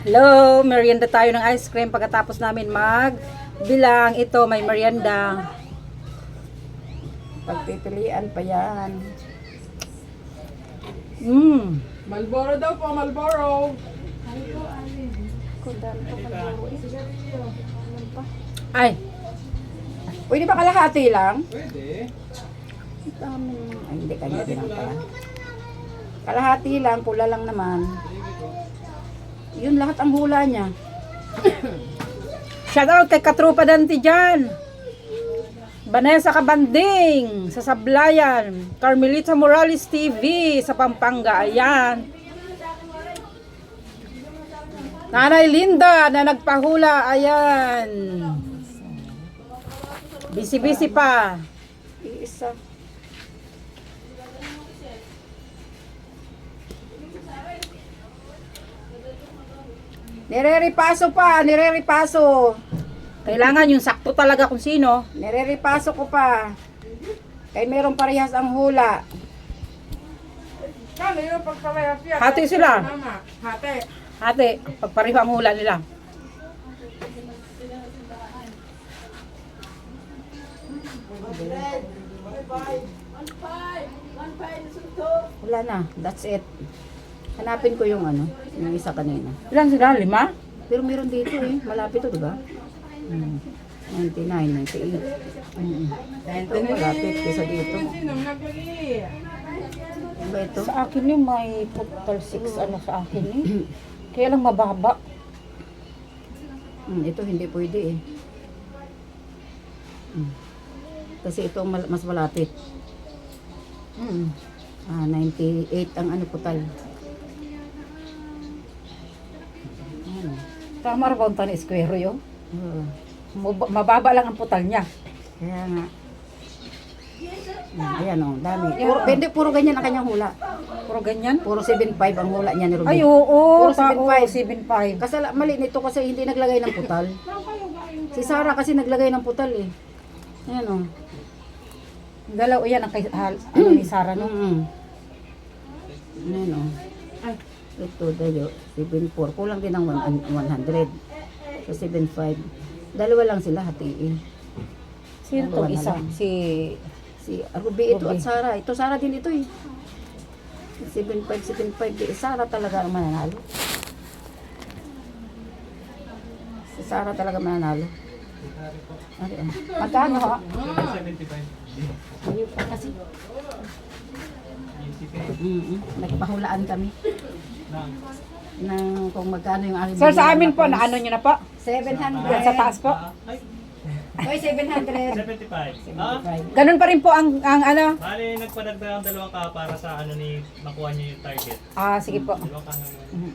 Hello, merienda tayo ng ice cream pagkatapos namin mag bilang ito may merienda. Pagpipilian pa yan. Mm. Malboro daw po, Malboro. Ay, Pwede ba kalahati lang? Pwede. Ay, hindi kanya din ang pala. Kalahati lang, pula lang naman. Yun lahat ang hula niya. shout out kay Katrupa Dante dyan. Vanessa Kabanding sa Sablayan. Carmelita Morales TV sa Pampanga. Ayan. Nanay Linda na nagpahula. Ayan. Busy-busy pa. Iisa. Nireripaso pa, nireripaso. Kailangan yung sakto talaga kung sino. Nireripaso ko pa. Kaya merong parehas ang hula. Kano yung pagpapayas yan? Hati sila. Mama, hati. Ate, pagpareho ang hula nila. Wala na, that's it. Hanapin ko yung ano, yung isa kanina. Ilan sila? Lima? Pero meron dito eh, malapit to, di ba? Hmm. 99, 98. Mm. Ito, malapit kaysa dito. Ito? Sa akin yung may total 6 ano sa akin eh. Kaya lang mababa. Hmm, ito hindi pwede eh. Hmm. Kasi ito mas malapit. Hmm. Ah, 98 ang ano putal. Ano? Tama rin ba ang tani square yun? Oo. Mababa lang ang putal niya. Kaya nga. Hmm, ayan o, dami. Puro, hindi, puro ganyan ang kanyang hula. Puro ganyan. Puro 7.5 ang hula niya ni Ruby. Ay, oo. Puro ta- 7.5. oo, 7.5. Kasi la- mali nito kasi hindi naglagay ng putal. Si Sarah kasi naglagay ng putal eh. Ayan o. Dalaw yan ang kay, hal, ano ni Sarah no? Mm. Ayan o. Ito dayo, 7.4. Kulang din ng one- an- 100. So 7.5. Dalawa lang sila hatiin. Sino tong isa? Si Si Ruby ito Ruby. at Sarah. Ito Sarah din ito eh. 7.5, 7.5. Di, Sarah talaga ang mananalo. Si Sarah talaga mananalo. Ano. Magkano ha? Ayun pa kasi. Mm Nagpahulaan kami. Nang kung magkano yung aking Sir, sa amin po, na ano nyo na po? 700. Yan sa taas po. Oy, 700. 75. Ah, 75. Ganun pa rin po ang, ang ano. bali nagpadagdag ang dalawang ka para sa ano ni makuha niyo yung target. Ah, sige po. Dalawang ka naman.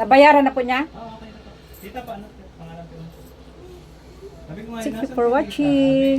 Nabayaran na po niya? Ah, okay na po. Tita pa ano? Pangalan ko. Sabi ko nga, Thank you nasa for watching.